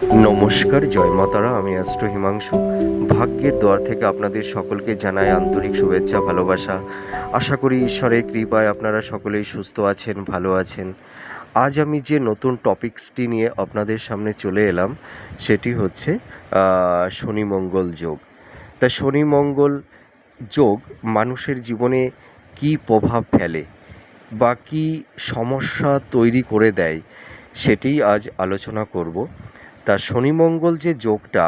নমস্কার, জয় মাতারা, আমি অ্যাস্ট্রো হিমাংশু। ভাগ্যের দোয়ার থেকে আপনাদের সকলকে জানাই আন্তরিক শুভেচ্ছা, ভালোবাসা। আশা করি ঈশ্বরের কৃপায় আপনারা সকলেই সুস্থ আছেন, ভালো আছেন। আজ আমি যে নতুন টপিকসটি নিয়ে আপনাদের সামনে চলে এলাম, সেটি হচ্ছে শনি মঙ্গল যোগ। তা শনি মঙ্গল যোগ মানুষের জীবনে কী প্রভাব ফেলে বা কী সমস্যা তৈরি করে দেয় সেটি আজ আলোচনা করব। তা শনি মঙ্গল যে যোগটা,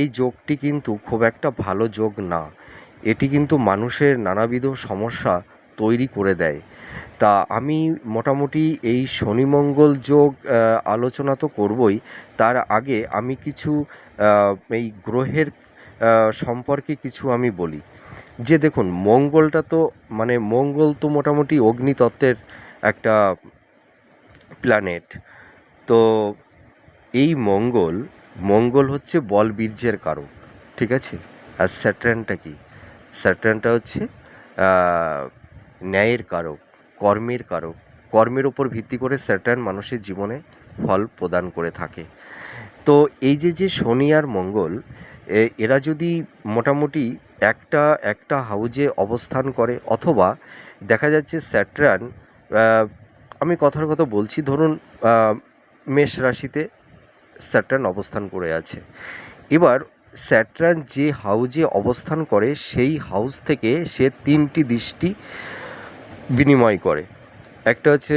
এই যোগটি কিন্তু খুব একটা ভালো যোগ না। এটি কিন্তু মানুষের নানাবিধ সমস্যা তৈরি করে দেয়। তা আমি মোটামুটি এই শনি মঙ্গল যোগ আলোচনা তো করবই। তার আগে আমি কিছু এই গ্রহের সম্পর্কে কিছু আমি বলি। যে দেখুন, মঙ্গলটা তো মানে মঙ্গল তো মোটামুটি অগ্নিতত্ত্বের একটা প্ল্যানেট। তো এই মঙ্গল মঙ্গল হচ্ছে বল বীর্যের কারক, ঠিক আছে? আর স্যাটার্নটা কি? স্যাটার্নটা হচ্ছে ন্যায়ের কারক, কর্মের কারক। কর্মের ওপর ভিত্তি করে স্যাটার্ন মানুষের জীবনে ফল প্রদান করে থাকে। তো এই যে যে শনি আর মঙ্গল এরা যদি মোটামুটি একটা একটা হাউজে অবস্থান করে, অথবা দেখা যাচ্ছে স্যাটরান আমি কথার কথা বলছি, ধরুন মেষ রাশিতে স্যাটার্ন অবস্থান করে আছে। এবার স্যাটার্ন যে হাউজে অবস্থান করে, সেই হাউস থেকে সে তিনটি দৃষ্টি বিনিময় করে। একটা হচ্ছে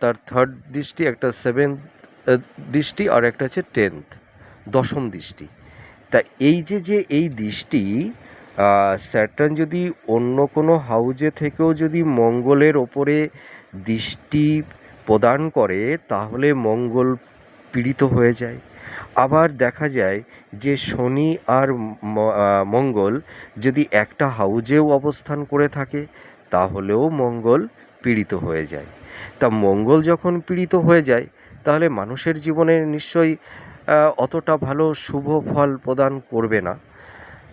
তার থার্ড দৃষ্টি, একটা সেভেন্থ দৃষ্টি, আর একটা হচ্ছে টেন্থ দশম দৃষ্টি। তা এই যে যে এই দৃষ্টি স্যাটার্ন যদি অন্য কোনো হাউজে থেকেও যদি মঙ্গলের ওপরে দৃষ্টি প্রদান করে, তাহলে মঙ্গল পীড়িত হয়ে যায়। আবার দেখা যায় যে শনি আর মঙ্গল যদি একটা হাউজেও অবস্থান করে থাকে, তাহলেও মঙ্গল পীড়িত হয়ে যায়। তা মঙ্গল যখন পীড়িত হয়ে যায়, তাহলে মানুষের জীবনে নিশ্চয়ই অতটা ভালো শুভ ফল প্রদান করবে না।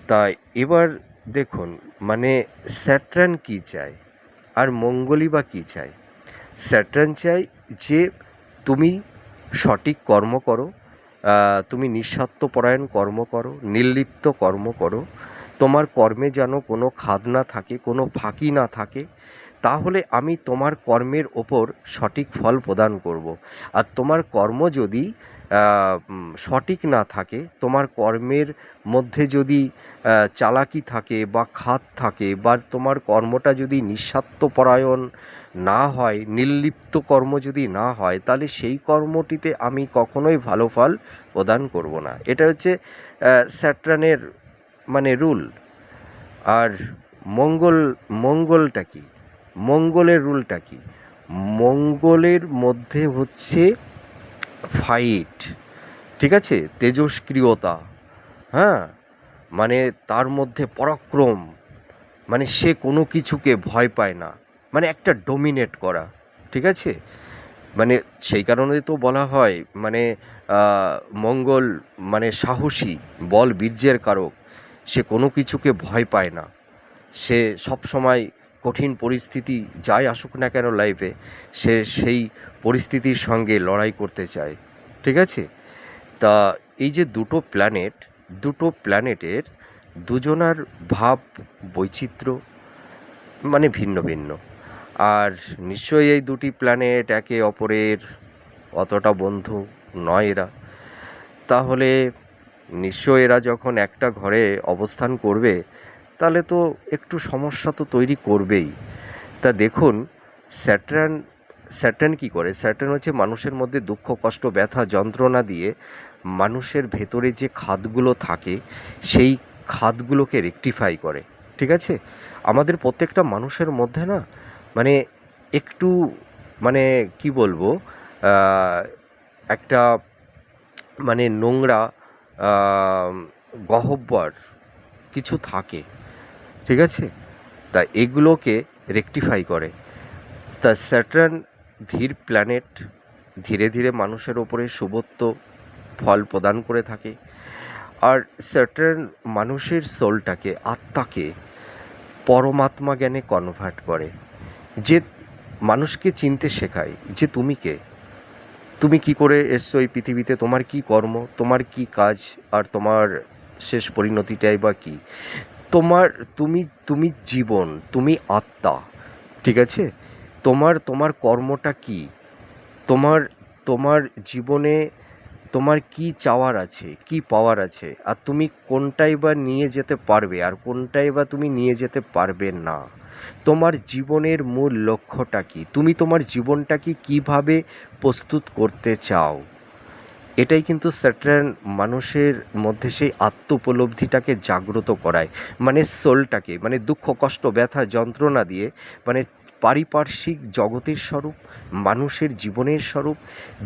তাই এবার দেখুন মানে স্যাট্রান কী চায়? আর মঙ্গলই বা কী চায়? স্যাট্রান চায় যে তুমি সঠিক কর্ম করো তুমি নিঃস্বার্থপরায়ণ কর্ম করো, নির্লিপ্ত কর্ম করো, তোমার কর্মে যেন কোনো খাদ না থাকে, কোনো ফাঁকি না থাকে, তাহলে আমি তোমার কর্মের ওপর সঠিক ফল প্রদান করব। আর তোমার কর্ম যদি সঠিক না থাকে, তোমার কর্মের মধ্যে যদি চালাকি থাকে বা খাত থাকে বা তোমার কর্মটা যদি নিঃস্বার্থপরায়ণ না হয়, নির্লিপ্ত কর্ম যদি না হয়, তাহলে সেই কর্মটিতে আমি কখনোই ভালো ফল প্রদান করব না। এটা হচ্ছে স্যাট্রানের মানে রুল। আর মঙ্গল, মঙ্গলটা কি? মঙ্গলের রুলটা কি? মঙ্গলের মধ্যে হচ্ছে ফাইট ঠিক আছে? তেজস্ক্রিয়তা হ্যাঁ? মানে তার মধ্যে পরাক্রম। মানে সে কোনো কিছুকে ভয় পায় না। মানে একটা ডোমিনেট করা, ঠিক আছে? মানে সেই কারণে তো বলা হয় মানে মঙ্গল মানে সাহসী, বল বীর্যের কারক, সে কোনো কিছুকে ভয় পায় না। সে সব সময় কঠিন পরিস্থিতি যাই আসুক না কেন লাইফে সে সেই পরিস্থিতির সঙ্গে লড়াই করতে চায়, ঠিক আছে? তা এই যে দুটো প্ল্যানেট দুটো প্ল্যানেটের দুজনার ভাব বৈচিত্র্য মানে ভিন্ন ভিন্ন। আর নিশ্চয়ই এই দুটি প্ল্যানেট একে অপরের অতটা বন্ধু নয় এরা। তাহলে নিশ্চয় এরা যখন একটা ঘরে অবস্থান করবে, তাহলে তো একটু সমস্যা তো তৈরি করবেই। তা দেখুন, স্যাটার্ন স্যাটার্ন কী করে? স্যাটার্ন হচ্ছে মানুষের মধ্যে দুঃখ, কষ্ট, ব্যথা, যন্ত্রণা দিয়ে মানুষের ভেতরে যে খাদগুলো থাকে, সেই খাদগুলোকে রেকটিফাই করে। ঠিক আছে? আমাদের প্রত্যেকটা মানুষের মধ্যে না মানে একটু মানে কি বলব একটা মানে নোংরা আহ, গহ্বর কিছু থাকে ঠিক আছে? তা এগুলোকে রেকটিফাই করে। তা স্যাটার্ন ধীর প্ল্যানেট ধীরে ধীরে মানুষের ওপরে শুভত্ব ফল প্রদান করে থাকে। আর স্যাটার্ন মানুষের সোলটাকে আত্মাকে পরমাত্মা জ্ঞানে কনভার্ট করে। যে মানুষকে চিনতে শেখায়, যে তুমি কে? তুমি কি করে এসছো এই পৃথিবীতে? তোমার কি কর্ম? তোমার কি কাজ? আর তোমার শেষ পরিণতিটাই বা কী? তোমার, তুমি তুমি জীবন, তুমি আত্মা, ঠিক আছে? তোমার তোমার কর্মটা কি? তোমার তোমার জীবনে তোমার কি চাওয়ার আছে? কি পাওয়ার আছে? আর তুমি কোনটাই বা নিয়ে যেতে পারবে? আর কোনটাই বা তুমি নিয়ে যেতে পারবে না? তোমার জীবনের মূল লক্ষ্যটা কি? তুমি তোমার জীবনটাকে কীভাবে প্রস্তুত করতে চাও? এটাই কিন্তু স্যাটার্ন মানুষের মধ্যে সেই আত্ম উপলব্ধিটাকে জাগ্রত করায়। মানে সোলটাকে মানে দুঃখ, কষ্ট, ব্যথা, যন্ত্রণা দিয়ে মানে পারিপার্শ্বিক জগতের স্বরূপ, মানুষের জীবনের স্বরূপ,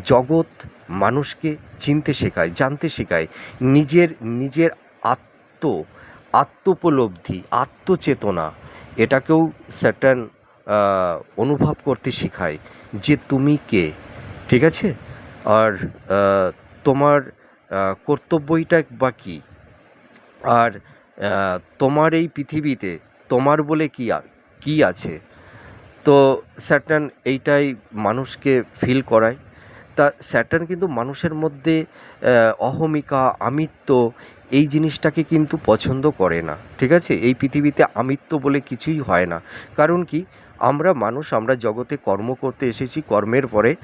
জগৎ মানুষকে চিনতে শেখায়, জানতে শেখায়। নিজের নিজের আত্ম, আত্মোপলব্ধি, আত্মচেতনা এটাকেও স্যাটার্ন অনুভব করতে শেখায় যে তুমি কে, ঠিক আছে? আর তোমার কর্তব্যইটা বা কী? আর তোমার এই পৃথিবীতে তোমার বলে কী কী আছে? তো স্যাটার্ন এইটাই মানুষকে ফিল করায়। তা স্যাটার্ন কিন্তু মানুষের মধ্যে অহমিকা, আমিত্ব এই জিনিসটাকে কিন্তু পছন্দ করে না, ঠিক আছে? এই পৃথিবীতে আমিত্ব বলে কিছুই হয় না। কারণ কি? আমরা মানুষ, আমরা জগতে কর্ম করতে এসেছি, কর্মের পরে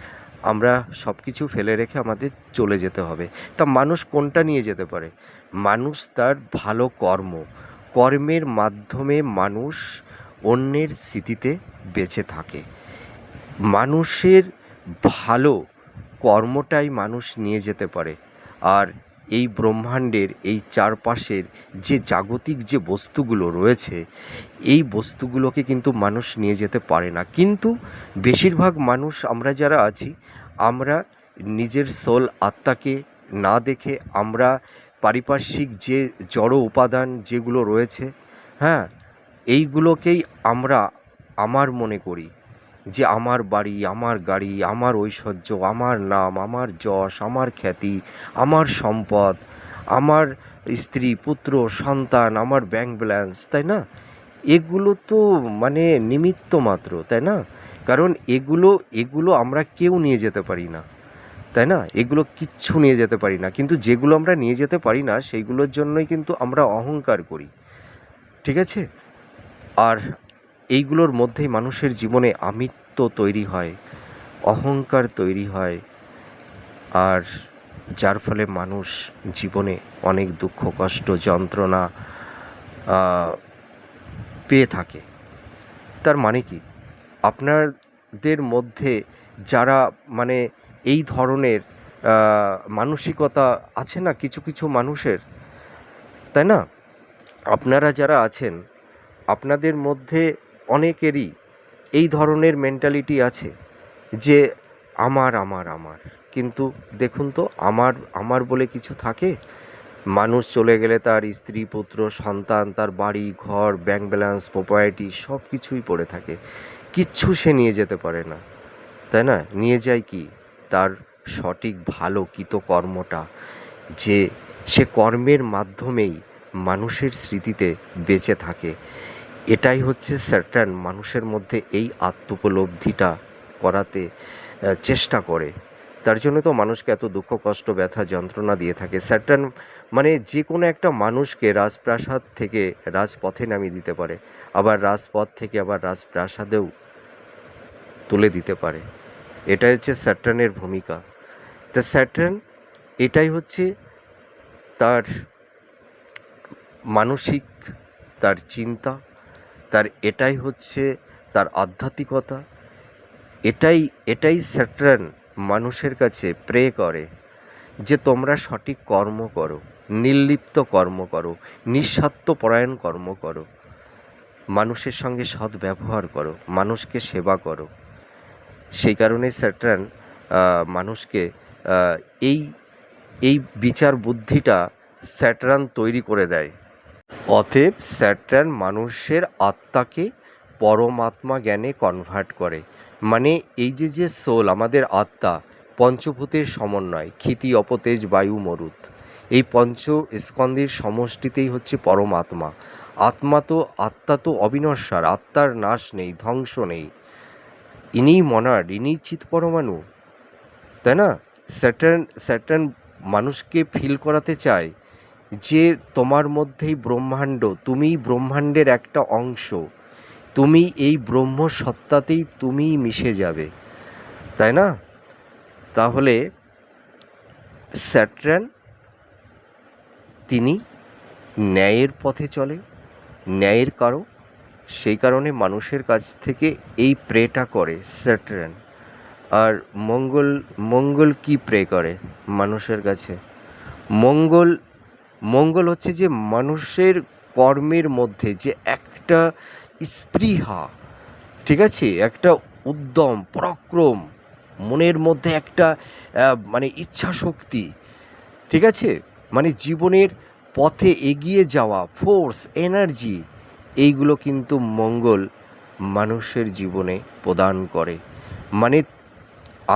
আমরা সব কিছু ফেলে রেখে আমাদের চলে যেতে হবে। তা মানুষ কোনটা নিয়ে যেতে পারে? মানুষ তার ভালো কর্ম, কর্মের মাধ্যমে মানুষ অন্যের স্মৃতিতে বেঁচে থাকে। মানুষের ভালো কর্মটাই মানুষ নিয়ে যেতে পারে। আর এই ব্রহ্মাণ্ডের এই চারপাশের যে জাগতিক যে বস্তুগুলো রয়েছে, এই বস্তুগুলোকে কিন্তু মানুষ নিয়ে যেতে পারে না। কিন্তু বেশিরভাগ মানুষ আমরা যারা আছি, আমরা নিজের সোল আত্মাকে না দেখে আমরা পারিপার্শ্বিক যে জড় উপাদান যেগুলো রয়েছে হ্যাঁ এইগুলোকেই আমরা, আমার মনে করি। যে আমার বাড়ি, আমার গাড়ি, আমার ঐশ্বর্য, আমার নাম, আমার যশ, আমার খ্যাতি, আমার সম্পদ, আমার স্ত্রী, পুত্র, সন্তান, আমার ব্যাংক ব্যালেন্স তাই না? এগুলো তো মানে নিমিত্ত মাত্র, তাই না? কারণ এগুলো এগুলো আমরা কেউ নিয়ে যেতে পারি না, তাই না? এগুলো কিচ্ছু নিয়ে যেতে পারি না, কিন্তু যেগুলো আমরা নিয়ে যেতে পারি না, সেইগুলোর জন্যই কিন্তু আমরা অহংকার করি, ঠিক আছে? আর এইগুলোর মধ্যেই মানুষের জীবনে আমিত্ব তৈরি হয়, অহংকার তৈরি হয়, আর যার ফলে মানুষ জীবনে অনেক দুঃখ, কষ্ট, যন্ত্রণা পেয়ে থাকে। তার মানে কি? আপনাদের মধ্যে যারা মানে এই ধরনের মানসিকতা আছে না কিছু কিছু মানুষের? তাই না? আপনারা যারা আছেন, আপনাদের মধ্যে অনেকেরই এই ধরনের মেন্টালিটি আছে যে আমার আমার আমার। কিন্তু দেখুন তো, আমার আমার বলে কিছু থাকে? মানুষ চলে গেলে তার স্ত্রী, পুত্র, সন্তান, তার বাড়ি, ঘর ব্যাংক ব্যালেন্স প্রপার্টি সব কিছুই পড়ে থাকে। কিচ্ছু সে নিয়ে যেতে পারে না। তাই না? নিয়ে যায় কি? তার সঠিক, ভালো, কৃতকর্মটা যে সে কর্মের মাধ্যমেই মানুষের স্মৃতিতে বেঁচে থাকে। এটাই হচ্ছে স্যাটার্ন মানুষের মধ্যে এই আত্মোপলব্ধিটা করাতে চেষ্টা করে। তার জন্য তো মানুষকে এত দুঃখ, কষ্ট, ব্যথা, যন্ত্রণা দিয়ে থাকে। স্যাটার্ন মানে যে কোনো একটা মানুষকে রাজপ্রাসাদ থেকে রাজপথে নামিয়ে দিতে পারে। আবার রাজপথ থেকে আবার রাজপ্রাসাদেও তুলে দিতে পারে। এটাই হচ্ছে স্যাটার্নের ভূমিকা। তা স্যাটার্ন এটাই হচ্ছে তার মানসিক, তার চিন্তা তার এটাই হচ্ছে তার আধ্যাত্মিকতা। এটাই এটাই স্যাটার্ন মানুষের কাছে প্রে করে যে তোমরা সঠিক কর্ম করো, নির্লিপ্ত কর্ম করো নিঃস্বার্থপরায়ণ কর্ম করো। মানুষের সঙ্গে সৎ ব্যবহার করো, মানুষকে সেবা করো। সেই কারণে স্যাটার্ন মানুষকে এই এই বিচার বুদ্ধিটা স্যাটার্ন তৈরি করে দেয়। অতএব স্যাটার্ন মানুষের আত্মাকে পরমাত্মা জ্ঞানে কনভার্ট করে। মানে এই যে যে সোল আমাদের আত্মা, পঞ্চভূতের সমন্বয়, ক্ষিতি, অপতেজ, বায়ু, মরুত। এই পঞ্চ স্কন্দের সমষ্টিতেই হচ্ছে পরমাত্মা। আত্মা তো আত্মা তো অবিনশ্বর, আত্মার নাশ নেই, ধ্বংস নেই। ইনিই মনাড ইনি চিৎ পরমাণু। তাই না? স্যাটার্ন স্যাটার্ন মানুষকে ফিল করাতে চায় যে তোমার মধ্যেই ব্রহ্মাণ্ড, তুমিই ব্রহ্মাণ্ডের একটা অংশ। তুমি এই ব্রহ্ম সত্তাতেই তুমিই মিশে যাবে। তাই না? তাহলে স্যাট্রান, তিনি ন্যায়ের পথে চলে, ন্যায়ের কারও, সেই কারণে মানুষের কাছ থেকে এই প্রেটা করে স্যাট্রান। আর মঙ্গল মঙ্গল কি প্রে করে মানুষের কাছে? মঙ্গল মঙ্গল হচ্ছে যে মানুষের কর্মের মধ্যে যে একটা স্পৃহা, ঠিক আছে? একটা উদ্যম, পরাক্রম, মনের মধ্যে একটা মানে ইচ্ছা শক্তি ঠিক আছে? মানে জীবনের পথে এগিয়ে যাওয়া ফোর্স এনার্জি এইগুলো কিন্তু মঙ্গল মানুষের জীবনে প্রদান করে। মানে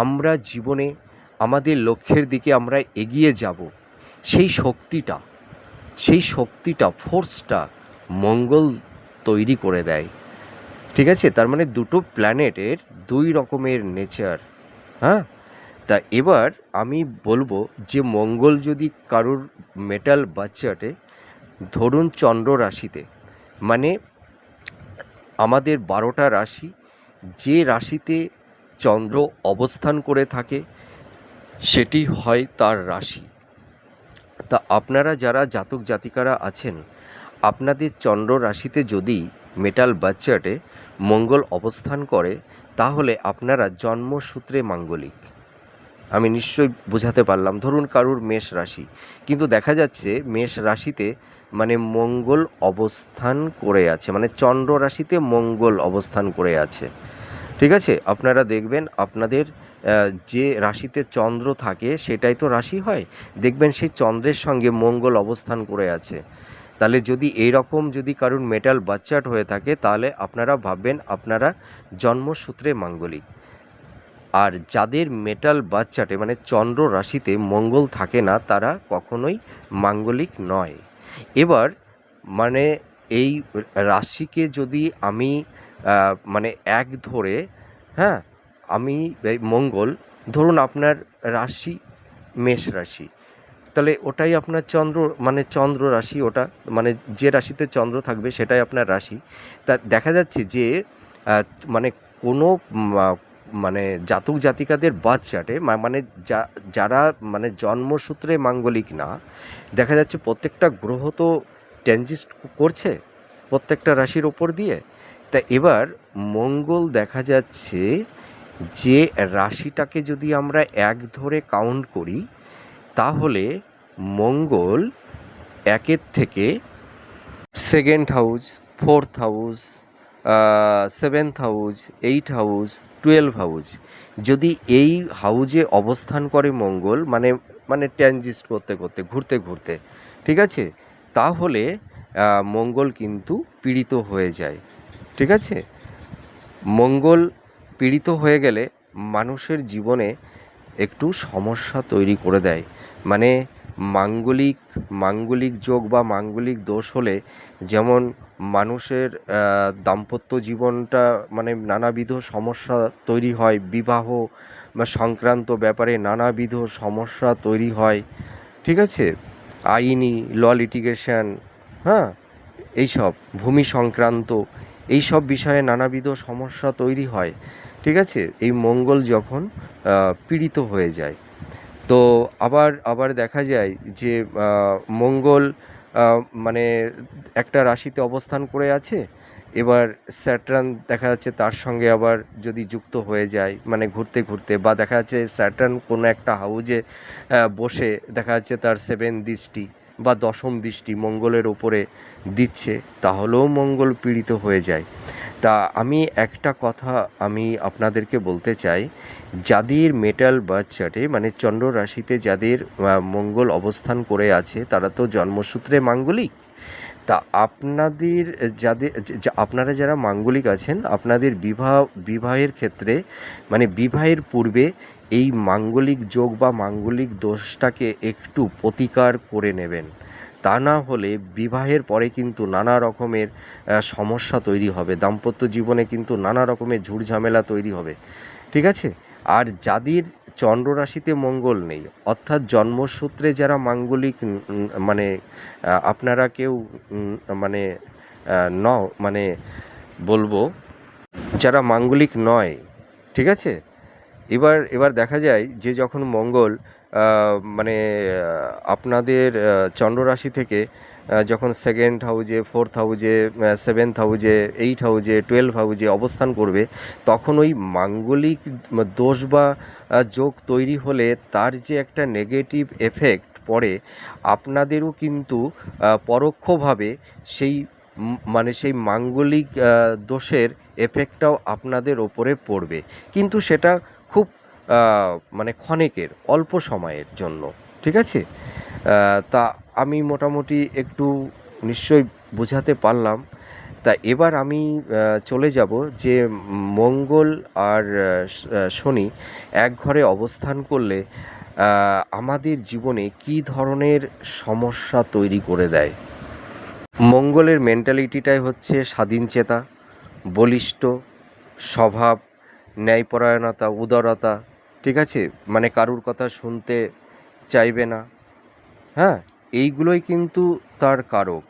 আমরা জীবনে আমাদের লক্ষ্যের দিকে আমরা এগিয়ে যাব, সেই শক্তিটা। সেই শক্তিটা ফোর্সটা মঙ্গল তৈরি করে দেয়। ঠিক আছে? তার মানে দুটো প্ল্যানেটের দুই রকমের নেচার হ্যাঁ? তা এবার আমি বলব যে মঙ্গল যদি কারোর মেটাল বাচ্চাটে, ধরুন চন্দ্র রাশিতে মানে আমাদের বারোটা রাশি, যে রাশিতে চন্দ্র অবস্থান করে থাকে, সেটি হয় তার রাশি। তা আপনারা যারা জাতক জাতিকারা আছেন, আপনাদের চন্দ্র রাশিতে যদি মেটাল বাচ্চাটে মঙ্গল অবস্থান করে, তাহলে আপনারা জন্মসূত্রে মাঙ্গলিক। আমি নিশ্চয়ই বোঝাতে পারলাম, ধরুন কারুর মেষ রাশি, কিন্তু দেখা যাচ্ছে মেষ রাশিতে মানে মঙ্গল অবস্থান করে আছে মানে চন্দ্র রাশিতে মঙ্গল অবস্থান করে আছে। ঠিক আছে? আপনারা দেখবেন আপনাদের যে রাশিতে চন্দ্র থাকে সেটাই তো রাশি হয়। দেখবেন সেই চন্দ্রের সঙ্গে মঙ্গল অবস্থান করে আছে। তাহলে যদি এই রকম যদি কারুর মেটাল বাচ্চাট হয়ে থাকে, তাহলে আপনারা ভাববেন আপনারা জন্মসূত্রে মাঙ্গলিক। আর যাদের মেটাল বাচ্চাটে মানে চন্দ্র রাশিতে মঙ্গল থাকে না, তারা কখনোই মাঙ্গলিক নয়। এবার মানে এই রাশিকে যদি আমি মানে এক ধরে হ্যাঁ আমি মঙ্গল, ধরুন আপনার রাশি, মেষ রাশি। তাহলে ওটাই আপনার চন্দ্র মানে চন্দ্র রাশি ওটা মানে যে রাশিতে চন্দ্র থাকবে সেটাই আপনার রাশি। তা দেখা যাচ্ছে যে মানে কোনো মানে জাতক জাতিকাদের বাচ্চাটে মা- মানে যা, যারা মানে জন্মসূত্রে মাঙ্গলিক না, দেখা যাচ্ছে প্রত্যেকটা গ্রহ তো ট্যানজিস্ট করছে প্রত্যেকটা রাশির ওপর দিয়ে। তা এবার মঙ্গল দেখা যাচ্ছে যে রাশিটাকে যদি আমরা এক ধরে কাউন্ট করি, তাহলে মঙ্গল একের থেকে second house fourth house seventh house eight house twelve house যদি এই হাউজে অবস্থান করে মঙ্গল মানে মানে ট্যানজিস্ট করতে করতে, ঘুরতে ঘুরতে, ঠিক আছে? তাহলে মঙ্গল কিন্তু পীড়িত হয়ে যায়, ঠিক আছে? মঙ্গল পীড়িত হয়ে গেলে মানুষের জীবনে একটু সমস্যা তৈরি করে দেয়। মানে মাঙ্গলিক মাঙ্গলিক যোগ বা মাঙ্গলিক দোষ হলে যেমন মানুষের দাম্পত্য জীবনটা মানে নানাবিধ সমস্যা তৈরি হয়, বিবাহ বা সংক্রান্ত ব্যাপারে নানাবিধ সমস্যা তৈরি হয়, ঠিক আছে? আইনি, ল লিটিগেশন হ্যাঁ? এইসব, ভূমি সংক্রান্ত এই সব বিষয়ে নানাবিধ সমস্যা তৈরি হয়। ঠিক আছে? এই মঙ্গল যখন পীড়িত হয়ে যায়। তো আবার আবার দেখা যায় যে মঙ্গল মানে একটা রাশিতে অবস্থান করে আছে। এবার স্যাটার্ন দেখা যাচ্ছে তার সঙ্গে আবার যদি যুক্ত হয়ে যায় মানে ঘুরতে ঘুরতে বা দেখা যাচ্ছে স্যাটার্ন কোনো একটা হাউজে বসে দেখা যাচ্ছে তার সেভেন দৃষ্টি বা দশম দৃষ্টি মঙ্গলের ওপরে দিচ্ছে, তাহলেও মঙ্গল পীড়িত হয়ে যায়। তা আমি একটা কথা আমি আপনাদেরকে বলতে চাই। যাদের মেটাল বার্থ চার্টে মানে চন্দ্র রাশিতে যাদের মঙ্গল অবস্থান করে আছে, তারা তো জন্মসূত্রে মাঙ্গলিক। তা আপনাদের যাদের আপনারা যারা মাঙ্গলিক আছেন, আপনাদের বিবাহ, বিবাহের ক্ষেত্রে মানে বিবাহের পূর্বে এই মাঙ্গলিক যোগ বা মাঙ্গলিক দোষটাকে একটু প্রতিকার করে নেবেন। তা না হলে বিবাহের পরে কিন্তু নানা রকমের সমস্যা তৈরি হবে। দাম্পত্য জীবনে কিন্তু নানা রকমের ঝুট ঝামেলা তৈরি হবে। ঠিক আছে? আর যাদের চন্দ্র রাশিতে মঙ্গল নেই, অর্থাৎ জন্মসূত্রে যারা মাঙ্গলিক মানে আপনারা কেউ মানে ন মানে বলব, যারা মাঙ্গলিক নয়, ঠিক আছে? এবার এবার দেখা যায় যে যখন মঙ্গল মানে আপনাদের আহ, চন্দ্র রাশি থেকে যখন সেকেন্ড হাউজে ফোর্থ হাউজে সেভেন্থ হাউজে এইট হাউজে টুয়েলভ হাউজে অবস্থান করবে তখন ওই মাঙ্গলিক দোষ বা যোগ তৈরি হলে তার যে একটা নেগেটিভ এফেক্ট পড়ে আপনাদেরও কিন্তু পরোক্ষভাবে সেই মানে সেই মাঙ্গলিক দোষের এফেক্টটাও আপনাদের ওপরে পড়বে। কিন্তু সেটা মানে ক্ষণেকের, অল্প সময়ের জন্য, ঠিক আছে? তা আমি মোটামুটি একটু নিশ্চয়ই বোঝাতে পারলাম। তা এবার আমি চলে যাব যে মঙ্গল আর শনি এক ঘরে অবস্থান করলে আমাদের জীবনে কী ধরনের সমস্যা তৈরি করে দেয়? মঙ্গলের মেন্টালিটিটাই হচ্ছে স্বাধীনচেতা বলিষ্ঠ, স্বভাব, ন্যায়পরায়ণতা, উদারতা ঠিক আছে? মানে কারুর কথা শুনতে চাইবে না। হ্যাঁ এইগুলোই কিন্তু তার কারক।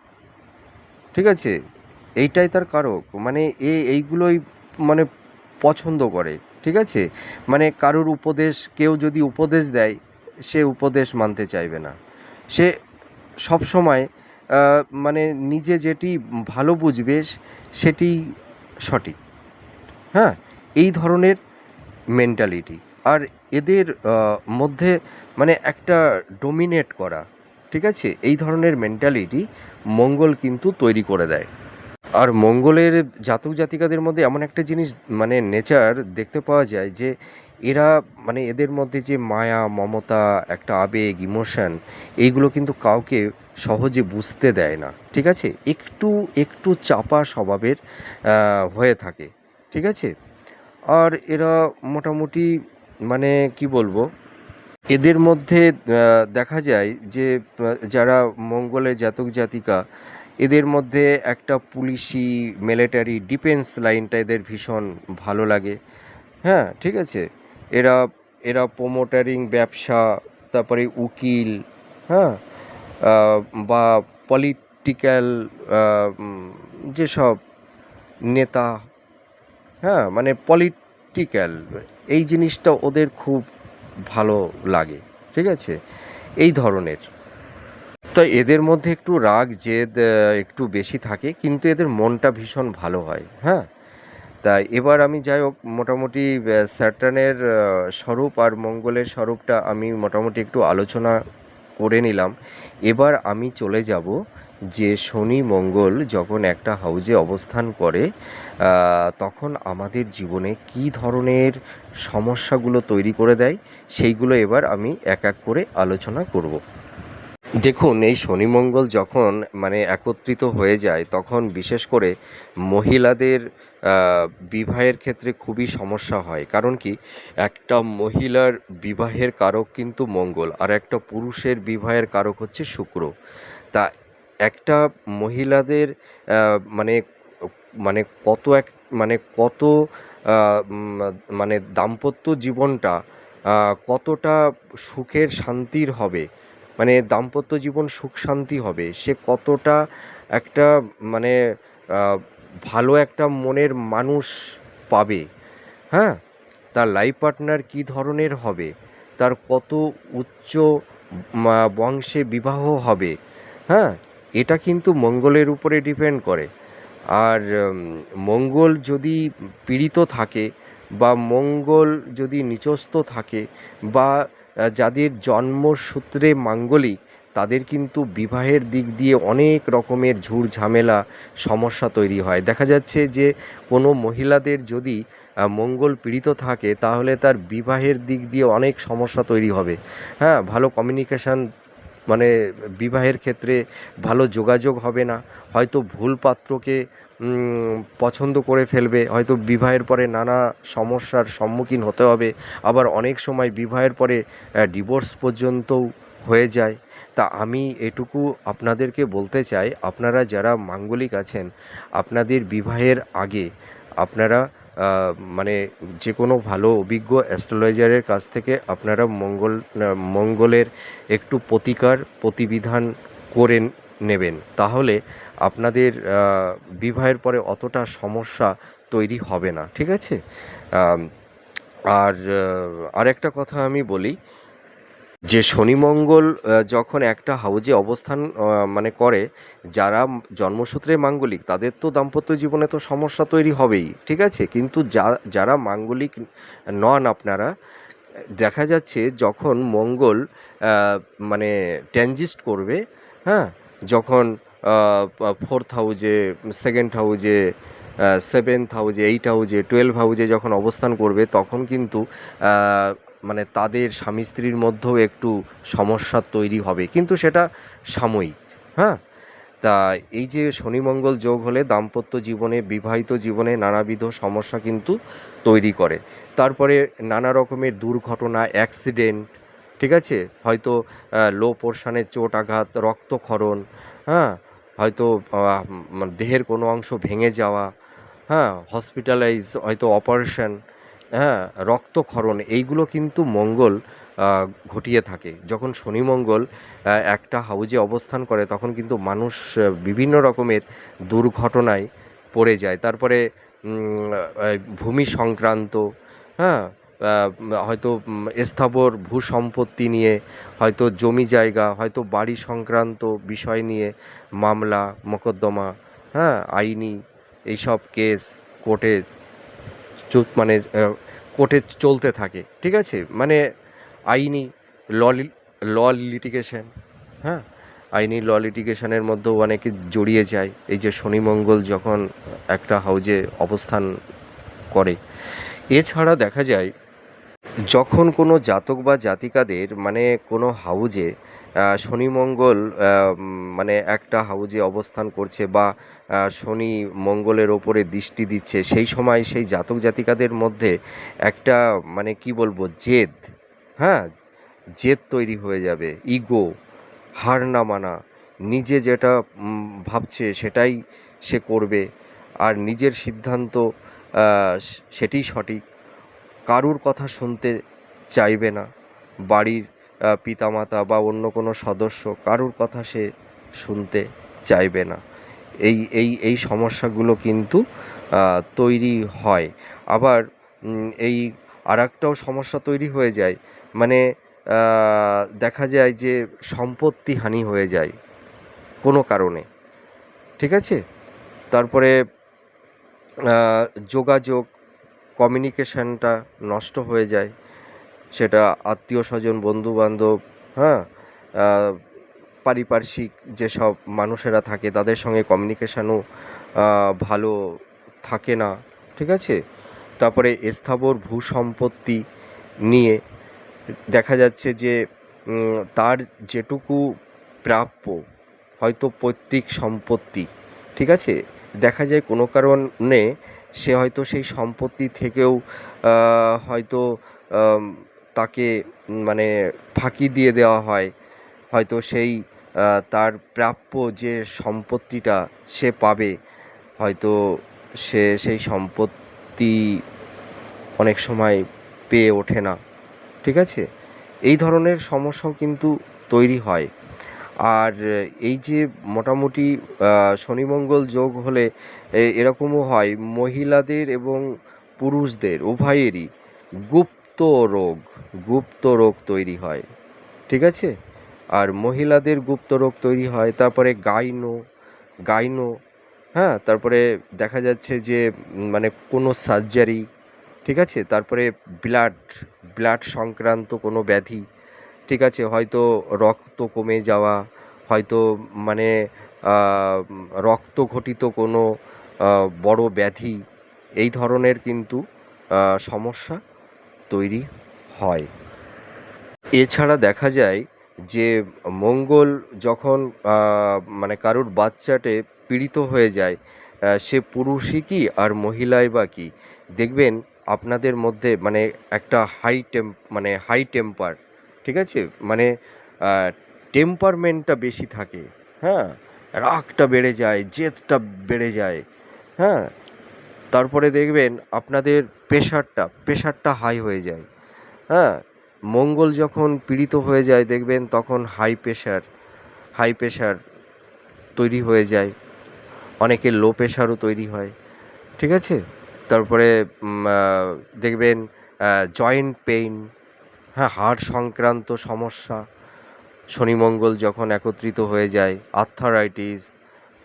ঠিক আছে? এইটাই তার কারক। মানে এ এইগুলোই মানে পছন্দ করে। ঠিক আছে? মানে কারুর উপদেশ, কেউ যদি উপদেশ দেয়, সে উপদেশ মানতে চাইবে না। সে সব সময় মানে নিজে যেটি ভালো বুঝবে সেটি সঠিক। হ্যাঁ? এই ধরনের মেন্টালিটি আর এদের মধ্যে মানে একটা ডোমিনেট করা, ঠিক আছে? এই ধরনের মেন্টালিটি মঙ্গল কিন্তু তৈরি করে দেয়। আর মঙ্গলের জাতক জাতিকাদের মধ্যে এমন একটা জিনিস মানে নেচার দেখতে পাওয়া যায় যে, এরা মানে এদের মধ্যে যে মায়া, মমতা, একটা আবেগ ইমোশন এইগুলো কিন্তু কাউকে সহজে বুঝতে দেয় না, ঠিক আছে? একটু একটু চাপা স্বভাবের হয়ে থাকে, ঠিক আছে? আর এরা মোটামুটি মানে কি বলব? এদের মধ্যে দেখা যায় যে যারা মঙ্গলের জাতক জাতিকা, এদের মধ্যে একটা পুলিশি, মিলিটারি ডিফেন্স লাইনটা এদের ভীষণ ভালো লাগে। হ্যাঁ ঠিক আছে? এরা এরা প্রোমোটারিং ব্যবসা, তারপরে উকিল হ্যাঁ? বা পলিটিক্যাল যেসব নেতা হ্যাঁ? মানে পলিটিক্যাল এই জিনিসটা ওদের খুব ভালো লাগে, ঠিক আছে? এই ধরনের। তো এদের মধ্যে একটু রাগ, জেদ একটু বেশি থাকে, কিন্তু এদের মনটা ভীষণ ভালো হয় হ্যাঁ? তা এবার আমি যাই হোক, মোটামুটি স্যাটার্নের স্বরূপ আর মঙ্গলের স্বরূপটা আমি মোটামুটি একটু আলোচনা করে নিলাম। এবার আমি চলে যাব যে শনি মঙ্গল যখন একটা হাউজে অবস্থান করে তখন আমাদের জীবনে কী ধরনের সমস্যাগুলো তৈরি করে দেয়, সেইগুলো এবার আমি এক এক করে আলোচনা করব। দেখুন, এই শনি মঙ্গল যখন মানে একত্রিত হয়ে যায়, তখন বিশেষ করে মহিলাদের বিবাহের ক্ষেত্রে খুবই সমস্যা হয়। কারণ কি? একটা মহিলার বিবাহের কারক কিন্তু মঙ্গল, আর একটা পুরুষের বিবাহের কারক হচ্ছে শুক্র। তা একটা মহিলাদের মানে মানে কত এক মানে কত মানে দাম্পত্য জীবনটা কতটা সুখের, শান্তির হবে? মানে দাম্পত্য জীবন সুখ, শান্তি হবে? সে কতটা একটা মানে ভালো একটা মনের মানুষ পাবে? হ্যাঁ? তার লাইফ পার্টনার কী ধরনের হবে? তার কত উচ্চ বংশে বিবাহ হবে? হ্যাঁ? এটা কিন্তু মঙ্গলের উপরে ডিপেন্ড করে। আর মঙ্গল যদি পীড়িত থাকে বা মঙ্গল যদি নিচস্থ থাকে বা যাদের জন্মসূত্রে মাঙ্গলিক, তাদের কিন্তু বিবাহের দিক দিয়ে অনেক রকমের ঝুট ঝামেলা, সমস্যা তৈরি হয়। দেখা যাচ্ছে যে, কোনো মহিলাদের যদি মঙ্গল পীড়িত থাকে, তাহলে তার বিবাহের দিক দিয়ে অনেক সমস্যা তৈরি হবে। হ্যাঁ ভালো কমিউনিকেশান মানে বিবাহের ক্ষেত্রে ভালো যোগাযোগ হবে না। হয়তো ভুল পাত্রকে পছন্দ করে ফেলবে, হয়তো বিবাহের পরে নানা সমস্যার সম্মুখীন হতে হবে। আবার অনেক সময় বিবাহের পরে ডিভোর্স পর্যন্তও হয়ে যায়। তা আমি এটুকু আপনাদেরকে বলতে চাই, আপনারা যারা মাঙ্গলিক আছেন, আপনাদের বিবাহের আগে আপনারা মানে যে কোনো ভালো, অভিজ্ঞ অ্যাস্ট্রোলজারের কাছ থেকে আপনারা মঙ্গল, মঙ্গলের একটু প্রতিকার, প্রতিবিধান করে নেবেন। তাহলে আপনাদের বিবাহের পরে অতটা সমস্যা তৈরি হবে না, ঠিক আছে? আর আরেকটা কথা আমি বলি যে শনি মঙ্গল যখন একটা হাউজে অবস্থান মানে করে, যারা জন্মসূত্রে মাঙ্গলিক, তাদের তো দাম্পত্য জীবনে তো সমস্যা তৈরি হবেই, ঠিক আছে? কিন্তু যা, যারা মাঙ্গলিক নন আপনারা, দেখা যাচ্ছে যখন মঙ্গল মানে ট্যানজিস্ট করবে হ্যাঁ? যখন ফোর্থ হাউজে সেকেন্ড হাউজে সেভেন্থ হাউজে এইট হাউজে টুয়েলভ হাউজে যখন অবস্থান করবে, তখন কিন্তু মানে তাদের স্বামী স্ত্রীর মধ্যেও একটু সমস্যা তৈরি হবে। কিন্তু সেটা সাময়িক হ্যাঁ? তা এই যে শনি মঙ্গল যোগ হলে দাম্পত্য জীবনে, বিবাহিত জীবনে নানাবিধ সমস্যা কিন্তু তৈরি করে। তারপরে নানা রকমের দুর্ঘটনা, অ্যাক্সিডেন্ট, ঠিক আছে? হয়তো লো পোর্শনে চোট আঘাত, রক্তক্ষরণ হ্যাঁ? হয়তো দেহের কোনো অংশ ভেঙে যাওয়া হ্যাঁ? হসপিটালাইজ, হয়তো অপারেশন হ্যাঁ রক্তক্ষরণ, এইগুলো কিন্তু মঙ্গল ঘটিয়ে থাকে। যখন শনি মঙ্গল একটা হাউজে অবস্থান করে, তখন কিন্তু মানুষ বিভিন্ন রকমের দুর্ঘটনায় পড়ে যায়। তারপরে ভূমি সংক্রান্ত হ্যাঁ হয়তো স্থাবর ভূ সম্পত্তি নিয়ে, হয়তো জমি জায়গা, হয়তো বাড়ি সংক্রান্ত বিষয় নিয়ে মামলা, মোকদ্দমা হ্যাঁ আইনি এইসব কেস, কোর্টে মানে কোর্টে চলতে থাকে, ঠিক আছে? মানে আইনি ল ল লিটিগেশন হ্যাঁ? আইনি ল লিটিগেশনের মধ্যেও অনেকে জড়িয়ে যায়। এই যে শনি মঙ্গল যখন একটা হাউজে অবস্থান করে। এছাড়া দেখা যায়, যখন কোনো জাতক বা জাতিকাদের মানে কোনো হাউজে শনি মঙ্গল মানে একটা হাউজে অবস্থান করছে বা শনি মঙ্গলের ওপরে দৃষ্টি দিচ্ছে, সেই সময় সেই জাতক জাতিকাদের মধ্যে একটা মানে কি বলব, জেদ হ্যাঁ? জেদ তৈরি হয়ে যাবে, ইগো, হার না মানা, নিজে যেটা ভাবছে সেটাই সে করবে আর নিজের সিদ্ধান্ত সেটিই সঠিক। কারুর কথা শুনতে চাইবে না, বাড়ির পিতামাতা বা অন্য কোনো সদস্য কারুর কথা সে শুনতে চাইবে না। এই এই এই সমস্যাগুলো কিন্তু তৈরি হয়। আবার এই আর একটাও সমস্যা তৈরি হয়ে যায়। মানে দেখা যায় যে সম্পত্তি হানি হয়ে যায় কোনো কারণে। ঠিক আছে? তারপরে যোগাযোগ কমিউনিকেশানটা নষ্ট হয়ে যায়। সেটা আত্মীয় স্বজন বন্ধু বান্ধব হ্যাঁ পারিপার্শ্বিক যেসব মানুষেরা থাকে, তাদের সঙ্গে কমিউনিকেশানও ভালো থাকে না, ঠিক আছে? তারপরে স্থাবর ভূ সম্পত্তি নিয়ে দেখা যাচ্ছে যে তার যেটুকু প্রাপ্য হয়তো পৈতৃক সম্পত্তি, ঠিক আছে? দেখা যায় কোনো কারণে সে হয়তো সেই সম্পত্তি থেকেও হয়তো তাকে মানে ফাঁকি দিয়ে দেওয়া হয়। হয়তো সেই তার প্রাপ্য যে সম্পত্তিটা সে পাবে হয়তো সে সেই সম্পত্তি অনেক সময় পেয়ে ওঠে না। ঠিক আছে? এই ধরনের সমস্যাও কিন্তু তৈরি হয়। আর এই যে মোটামুটি আহ, শনি মঙ্গল যোগ হলে এরকমও হয় মহিলাদের এবং পুরুষদের উভয়েরই গুপ্ত রোগ। গুপ্ত রোগ তৈরি হয়, ঠিক আছে? আর মহিলাদের গুপ্ত রোগ তৈরি হয়, তারপরে গাইনো গাইনো হ্যাঁ? তারপরে দেখা যাচ্ছে যে মানে কোনো সার্জারি ঠিক আছে? তারপরে ব্লাড ব্লাড সংক্রান্ত কোনো ব্যাধি, ঠিক আছে? হয়তো রক্ত কমে যাওয়া, হয়তো মানে রক্ত ঘটিত কোনো বড় ব্যাধি, এই ধরনের কিন্তু সমস্যা তৈরি হয়। এছাড়া দেখা যায় যে মঙ্গল যখন মানে কারুর বাচ্চাটে পীড়িত হয়ে যায় সে পুরুষই কি আর মহিলাই বা কি? দেখবেন আপনাদের মধ্যে মানে একটা হাই টেম মানে হাই টেম্পার ঠিক আছে? মানে টেম্পারমেন্টটা বেশি থাকে হ্যাঁ? রাগটা বেড়ে যায়, জেদটা বেড়ে যায় হ্যাঁ? তারপরে দেখবেন আপনাদের প্রেশারটা প্রেশারটা হাই হয়ে যায়। হ্যাঁ মঙ্গল যখন পীড়িত হয়ে যায়, দেখবেন তখন হাই প্রেশার হাই প্রেশার তৈরি হয়ে যায়। অনেকের লো প্রেশারও তৈরি হয়। ঠিক আছে? তারপরে দেখবেন জয়েন্ট পেইন হ্যাঁ হাড় সংক্রান্ত সমস্যা, শনি মঙ্গল যখন একত্রিত হয়ে যায় আর্থারাইটিস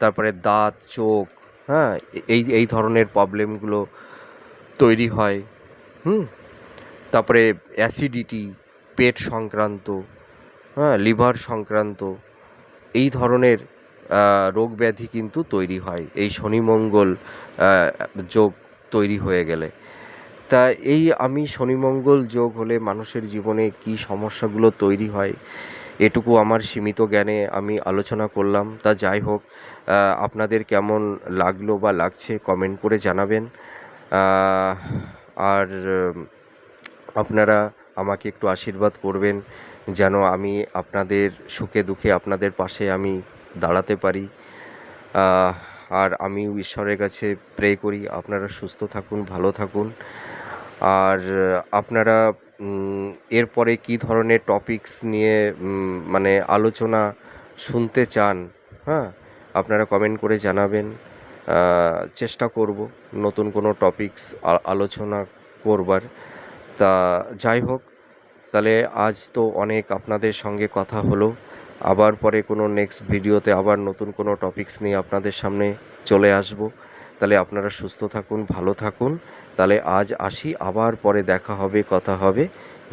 তারপরে দাঁত, চোখ হ্যাঁ এই এই ধরনের প্রবলেমগুলো তৈরি হয়। হুম? তারপরে অ্যাসিডিটি পেট সংক্রান্ত হ্যাঁ লিভার সংক্রান্ত, এই ধরনের রোগ ব্যাধি কিন্তু তৈরি হয়। এই শনি মঙ্গল যোগ তৈরি হয়ে গেলে। তা এই আমি শনি মঙ্গল যোগ হলে মানুষের জীবনে কী সমস্যাগুলো তৈরি হয়, এটুকু আমার সীমিত জ্ঞানে আমি আলোচনা করলাম। তা যাই হোক আপনাদের কেমন লাগল বা লাগছে কমেন্ট করে জানাবেন। আর আপনারা আমাকে একটু আশীর্বাদ করবেন যেন আমি আপনাদের সুখে দুঃখে আপনাদের পাশে আমি দাঁড়াতে পারি। আর আমি ঈশ্বরের কাছে প্রে করি। আপনারা সুস্থ থাকুন, ভালো থাকুন। আর আপনারা এরপরে কী ধরনের টপিকস নিয়ে মানে আলোচনা শুনতে চান হ্যাঁ আপনারা কমেন্ট করে জানাবেন। চেষ্টা করব নতুন কোনো টপিকস আলোচনা করবার। তা যাই হোক, তাহলে আজ তো অনেক আপনাদের সঙ্গে কথা হলো। আবার পরে কোনো নেক্সট ভিডিওতে আবার নতুন কোনো টপিকস নিয়ে আপনাদের সামনে চলে আসব। তাহলে আপনারা সুস্থ থাকুন, ভালো থাকুন। তাহলে আজ আসি, আবার পরে দেখা হবে, কথা হবে।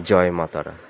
জয় মাতারা।